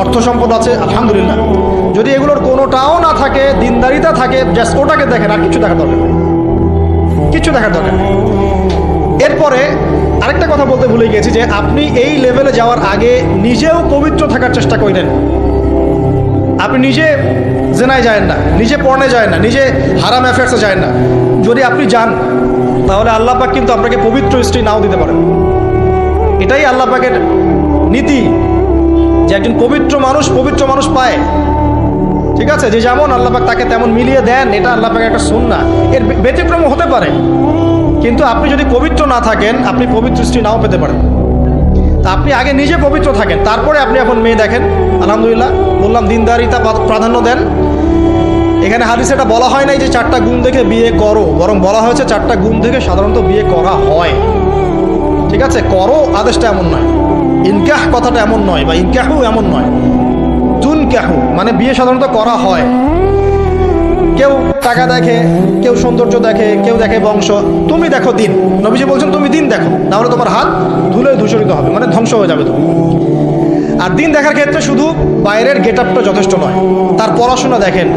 অর্থ সম্পদ আছে, আলহামদুলিল্লাহ। যদি এগুলোর কোনোটাও না থাকে, দিনদারিতা থাকে জাস্ট ওটাকে দেখেন, আর কিছু দেখার দরকার। কিছু দেখার দরকার এরপরে আরেকটা কথা বলতে ভুলে গেছি যে আপনি এই লেভেলে যাওয়ার আগে নিজেও পবিত্র থাকার চেষ্টা করেন আপনি নিজে জেনায় যায় না, নিজে পড়নে যায় না, নিজে হারাম অ্যাফেয়ার্সে যায় না। যদি আপনি যান, তাহলে আল্লাহ পাক কিন্তু আপনাকে পবিত্র স্ত্রী নাও দিতে পারেন। এটাই আল্লাহ পাকের নীতি। যে একজন পবিত্র মানুষ পবিত্র মানুষ পায়। ঠিক আছে? যে যেমন আল্লাহ পাক তাকে তেমন মিলিয়ে দেন, এটা আল্লাহ পাকের একটা সুন্না এর ব্যতিক্রম হতে পারে। কিন্তু আপনি যদি পবিত্র না থাকেন, আপনি পবিত্র স্ত্রী নাও পেতে পারেন। তা আপনি আগে নিজে পবিত্র থাকেন, তারপরে আপনি এখন মেয়ে দেখেন। আলহামদুলিল্লাহ, বললাম দিনদারিতা প্রাধান্য দেন। এখানে হাদিসে এটা বলা হয় নাই যে চারটা গুণ দেখে বিয়ে করো, বরং বলা হয়েছে চারটা গুণ থেকে সাধারণত বিয়ে করা হয়। ঠিক আছে? করো, আদেশটা এমন নয়। ইনকাহ কথাটা এমন নয় বা ইনকাহু এমন নয়। তুন কাহু মানে বিয়ে সাধারণত করা হয়। কেউ টাকা দেখে, কেউ সৌন্দর্য দেখে, কেউ দেখে বংশ। তুমি দেখো দিন। নবীজি বলছেন, তুমি দিন দেখো তাহলে তোমার হাত ধুলে ধূসরিত হবে মানে ধ্বংস হয়ে যাবে তুমি। আর দিন দেখার ক্ষেত্রে শুধু বাইরের গেট আপটা যথেষ্ট নয়, তার পড়াশোনা দেখেন।